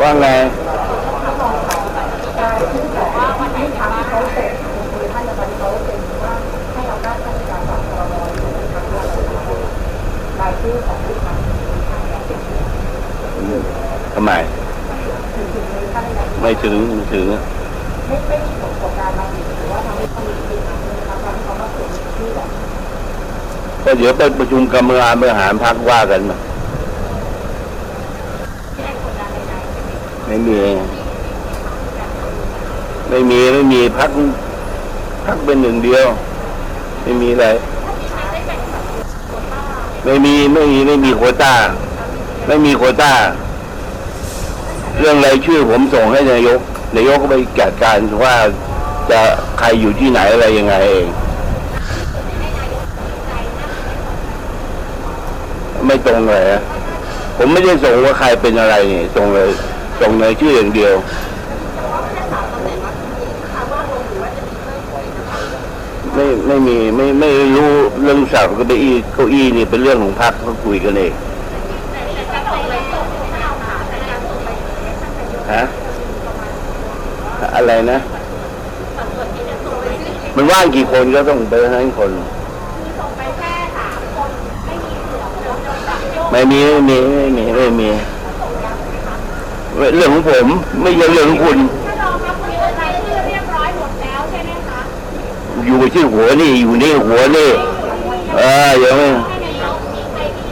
ว่าไงทำไม ไม่ถึงไม่ถึงอะก็เดี๋ยวไปประชุมกรรมการบริหารพักว่ากันมา ไม่มีไม่มีไม่มีพักพักเป็นหนึ่งเดียว ไม่มีอะไรไม่มีไม่มีไม่มีโคต้า ไม่มีโคต้า เรื่องรายชื่อผมส่งให้นายกนายกก็ไปจัดการว่าจะใครอยู่ที่ไหนอะไรยังไงเองไม่ตรงเลยผมไม่ได้ส่งว่าใครเป็นอะไรนี่ส่งเลย ส่งรายชื่ออย่างเดียวไม่ไม่มีไม่ไม่รู้เรื่องสับก็ไปอี้เก้าอี้นี่เป็นเรื่องของพรรคเขาคุยกันเองฮะอะไรนะ มันว่างกี่คนก็ต้องไปทั้งคนไม่มีไม่มีไม่มีไม่มี เรื่องของผมไม่ใช่เรื่องของคุณถ้ารองรับคุยกันรายชื่อเรียบร้อยหมดแล้วใช่ไหมคะอยู่ที่หัวนี่อยู่นี่หัวนี่เออยังไม่ให้นายกมีใครที่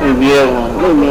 ไม่มีไม่มี